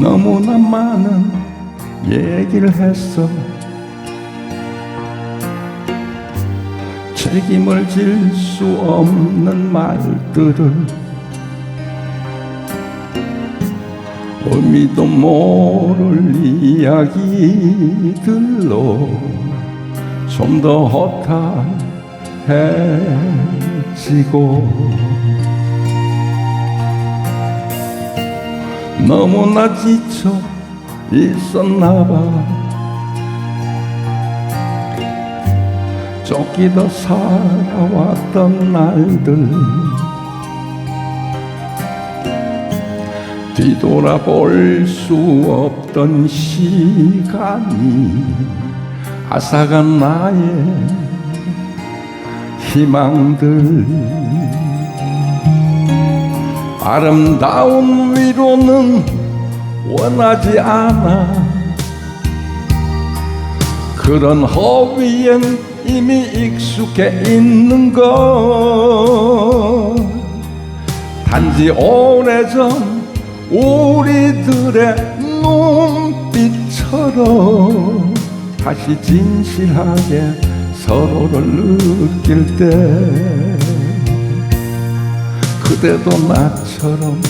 너무나 많은 얘기를 했어 책임을 질 수 없는 말들을 의미도 모를 이야기들로 좀 더 허탈해지고 너무나 지쳐 있었나봐. 쫓기도 살아왔던 날들. 뒤돌아볼 수 없던 시간이 아사간 나의 희망들 아름다운 위로는 원하지 않아. 그런 허위엔 이미 익숙해 있는 것. 단지 오래전 우리들의 눈빛처럼 다시 진실하게 서로를 느낄 때 그대도 나처럼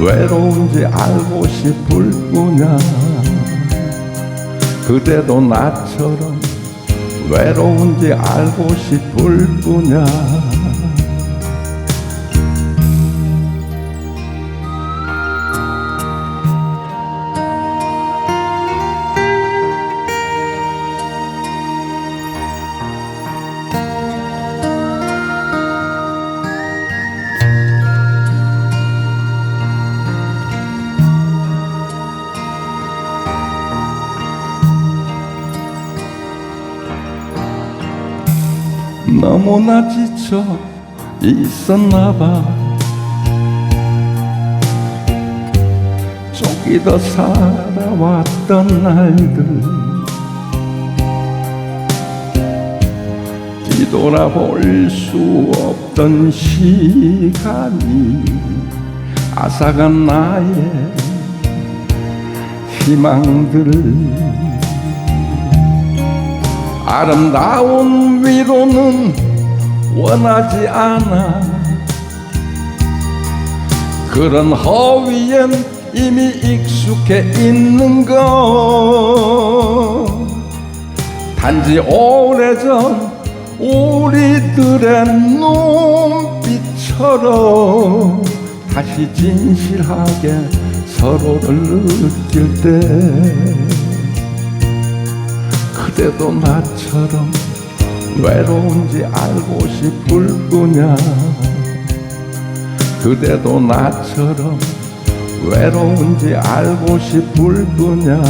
외로운지 알고 싶을 뿐이야. 그대도 나처럼 외로운지 알고 싶을 뿐이 너무나 지쳐 있었나봐. 쫓기도 살아왔던 날들. 뒤돌아볼 수 없던 시간이 아사간 나의 희망들을 아름다운 위로는 원하지 않아. 그런 허위엔 이미 익숙해 있는 것. 단지 오래전 우리들의 눈빛처럼 다시 진실하게 서로를 느낄 때 그대도 나처럼 외로운지 알고 싶을 뿐이야. 그대도 나처럼 외로운지 알고 싶을 뿐이야